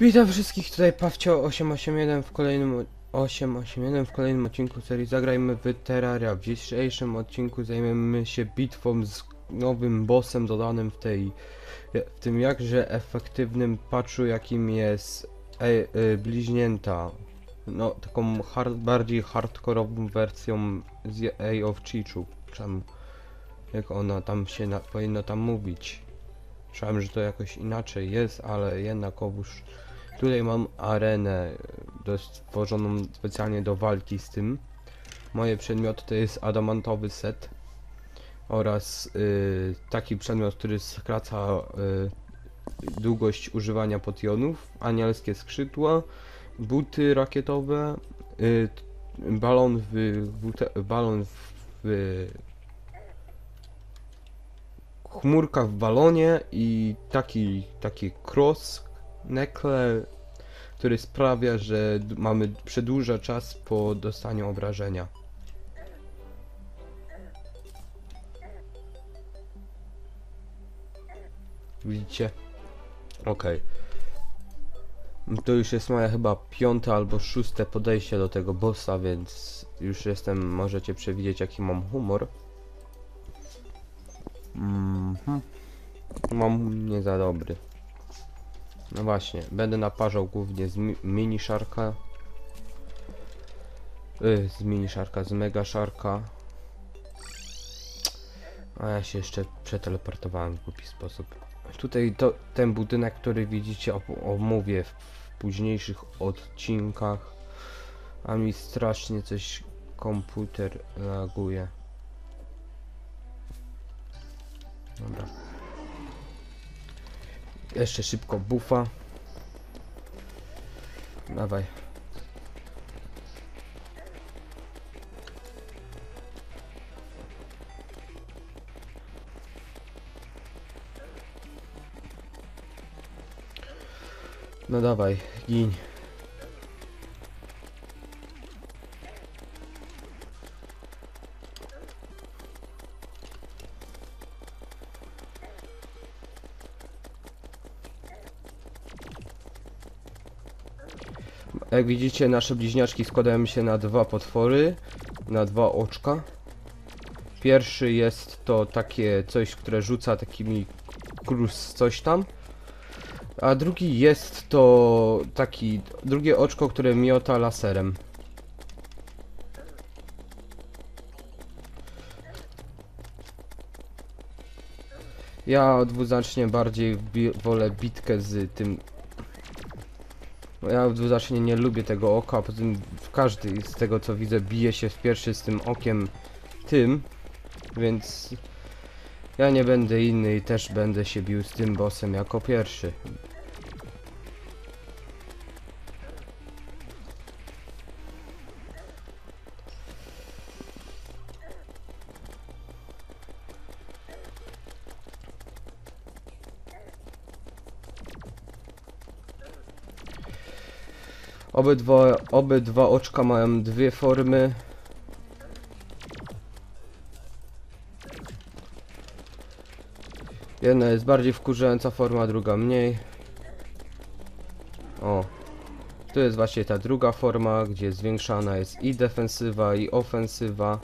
Witam wszystkich, tutaj Pawcio 881 w kolejnym 881 w kolejnym odcinku serii Zagrajmy w Terraria. W dzisiejszym odcinku zajmiemy się bitwą z nowym bossem dodanym w tej w tym jakże efektywnym patchu jakim jest e, e, bliźnięta. No taką hard, bardziej hardkorową wersją z A of Chichu. Czemu jak ona tam się na, powinno tam mówić. Myślałem, że to jakoś inaczej jest, ale jednakowoż tutaj mam arenę do, stworzoną specjalnie do walki z tym. Moje przedmioty to jest adamantowy set oraz y, taki przedmiot, który skraca y, długość używania potionów, anielskie skrzydła, buty rakietowe, y, balon w balon w, w chmurka w balonie i taki, taki cross nekle, który sprawia, że mamy przedłuża czas po dostaniu obrażenia. Widzicie? Okej. To już jest moje chyba piąte albo szóste podejście do tego bossa, więc już jestem, możecie przewidzieć jaki mam humor. Mhm. Mam nie za dobry. No właśnie, będę naparzał głównie z mi mini szarka. Y, z mini szarka, z mega szarka. A ja się jeszcze przeteleportowałem w głupi sposób. Tutaj to, ten budynek, który widzicie, omówię w, w późniejszych odcinkach. A mi strasznie coś komputer laguje. Dobra. Jeszcze szybko bufa. Dawaj. No dawaj, gin. Jak widzicie, nasze bliźniaczki składają się na dwa potwory, na dwa oczka. Pierwszy jest to takie coś, które rzuca takimi krus coś tam. A drugi jest to taki, drugie oczko, które miota laserem. Ja dwuznacznie bardziej bi wolę bitkę z tym ja dwuznacznie nie lubię tego oka, poza tym każdy z tego co widzę bije się w pierwszy z tym okiem tym, więc ja nie będę inny i też będę się bił z tym bossem jako pierwszy. Obydwa, obydwa oczka mają dwie formy. Jedna jest bardziej wkurzająca forma, druga mniej. O. Tu jest właśnie ta druga forma, gdzie zwiększana jest i defensywa, i ofensywa.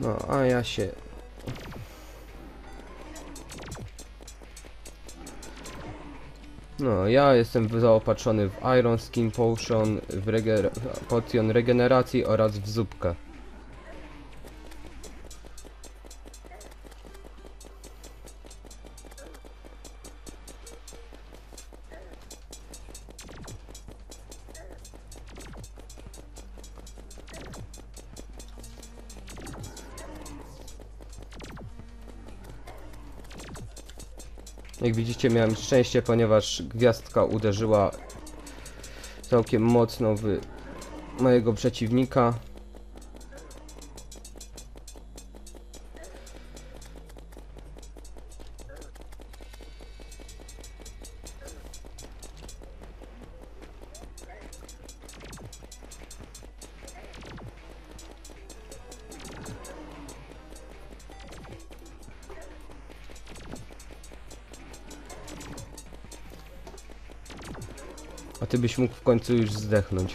No, a ja się... No, ja jestem zaopatrzony w Iron Skin Potion, w reger potion regeneracji oraz w zupkę. Jak widzicie miałem szczęście, ponieważ gwiazdka uderzyła całkiem mocno w mojego przeciwnika. Ty byś mógł w końcu już zdechnąć.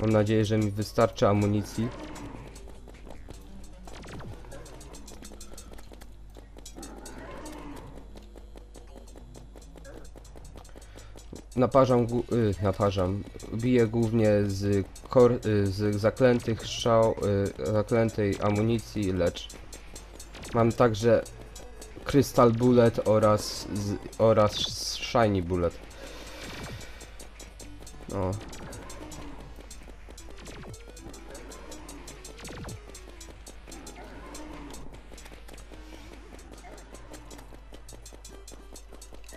Mam nadzieję, że mi wystarczy amunicji. Naparzam, y, naparzam. Biję głównie z, kor, y, z zaklętych strzał, y, zaklętej amunicji, lecz mam także Crystal Bullet oraz, z, oraz Shiny Bullet. O,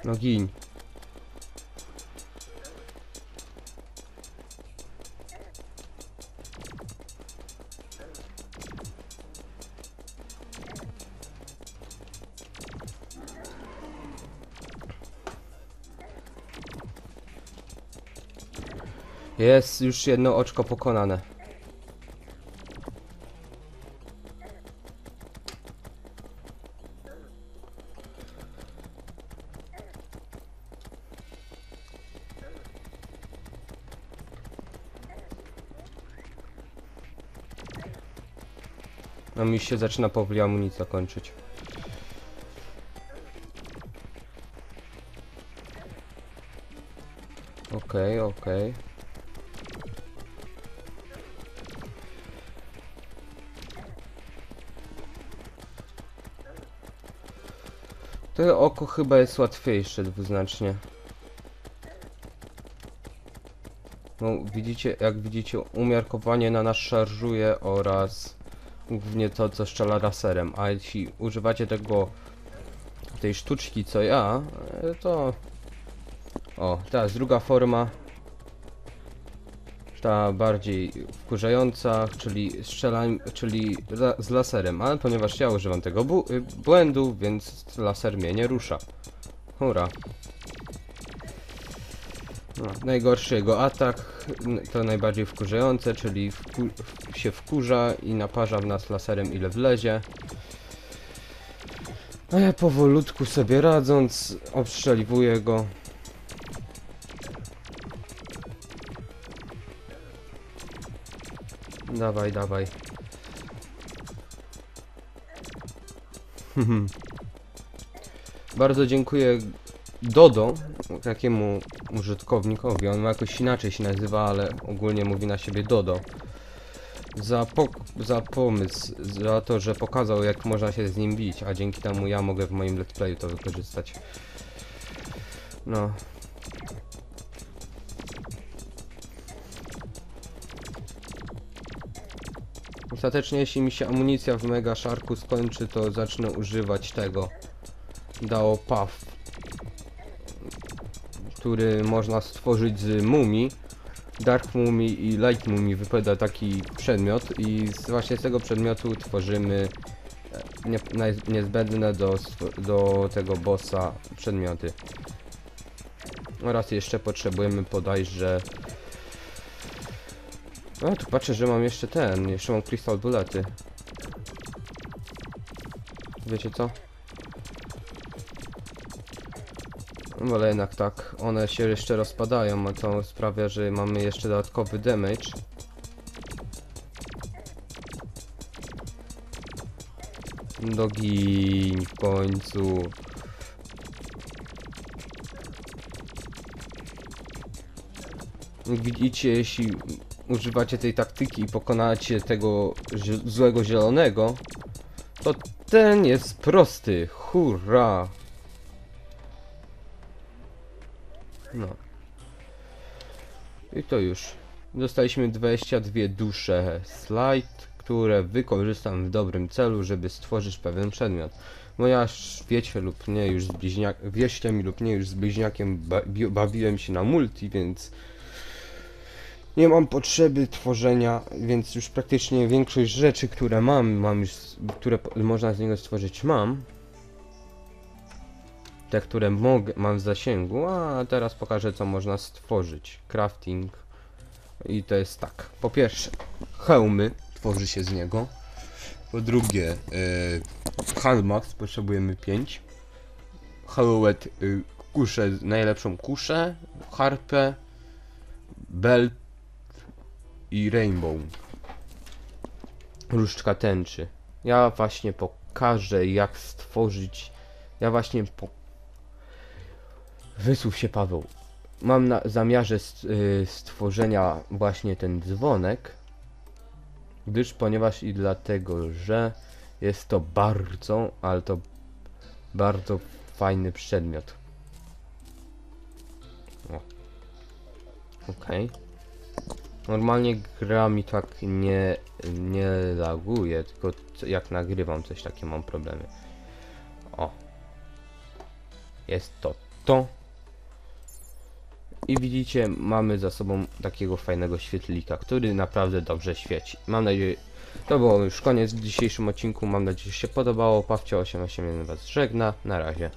No gin. Jest już jedno oczko pokonane. No mi się zaczyna powoli amunicja kończyć. Okej, okej. To oko chyba jest łatwiejsze dwuznacznie. No widzicie, jak widzicie umiarkowanie na nas szarżuje oraz głównie to co strzela laserem, a jeśli używacie tego tej sztuczki co ja, e, to o, teraz druga forma ta bardziej wkurzająca, czyli strzelam, czyli la, z laserem, ale ponieważ ja używam tego y, błędu, więc laser mnie nie rusza. Hurra. No, najgorszy jego atak, to najbardziej wkurzające, czyli wku się wkurza i naparza w nas laserem ile wlezie. A ja powolutku sobie radząc, obstrzeliwuję go. Dawaj, dawaj. Bardzo dziękuję Dodo, takiemu użytkownikowi, on jakoś inaczej się nazywa, ale ogólnie mówi na siebie Dodo. Za, pok- za pomysł, za to, że pokazał jak można się z nim bić, a dzięki temu ja mogę w moim let's playu to wykorzystać. No. Ostatecznie jeśli mi się amunicja w Mega Sharku skończy, to zacznę używać tego. Dao Puff. Który można stworzyć z mumii. Dark Mumii i Light Mumii wypada taki przedmiot i z, właśnie z tego przedmiotu tworzymy e, nie, niezbędne do, do tego bossa przedmioty. Oraz jeszcze potrzebujemy podajże o, tu patrzę, że mam jeszcze ten, jeszcze mam Crystal Bullety. Wiecie co? No ale jednak tak, one się jeszcze rozpadają, a to sprawia, że mamy jeszcze dodatkowy damage. Dogiń w końcu. Widzicie, jeśli używacie tej taktyki i pokonacie tego złego zielonego, to ten jest prosty. Hurra! No. I to już. Dostaliśmy 22 dusze slajd, które wykorzystam w dobrym celu, żeby stworzyć pewien przedmiot. Ponieważ wiecie lub nie, już z bliźniak, wieście mi lub nie, już z bliźniakiem ba bawiłem się na multi, więc nie mam potrzeby tworzenia, więc już praktycznie większość rzeczy, które mam, mam już, które można z niego stworzyć, mam. Te, które mogę, mam w zasięgu, a teraz pokażę, co można stworzyć. Crafting. I to jest tak. Po pierwsze, hełmy tworzy się z niego. Po drugie, yy, Handmax potrzebujemy 5. Helluet, y, kuszę, najlepszą kuszę, harpę, belt i rainbow. Różdżka tęczy. Ja właśnie pokażę jak stworzyć. Ja właśnie po... Się Paweł. Mam na zamiarze y, stworzenia właśnie ten dzwonek. Gdyż ponieważ i dlatego, że jest to bardzo, ale to bardzo fajny przedmiot. Okej. Normalnie gra mi tak nie, nie laguje, tylko jak nagrywam coś takie mam problemy. O. Jest to to. I widzicie, mamy za sobą takiego fajnego świetlika, który naprawdę dobrze świeci. Mam nadzieję, to było już koniec w dzisiejszym odcinku. Mam nadzieję, że się podobało. Pawcio 881 Was żegna. Na razie.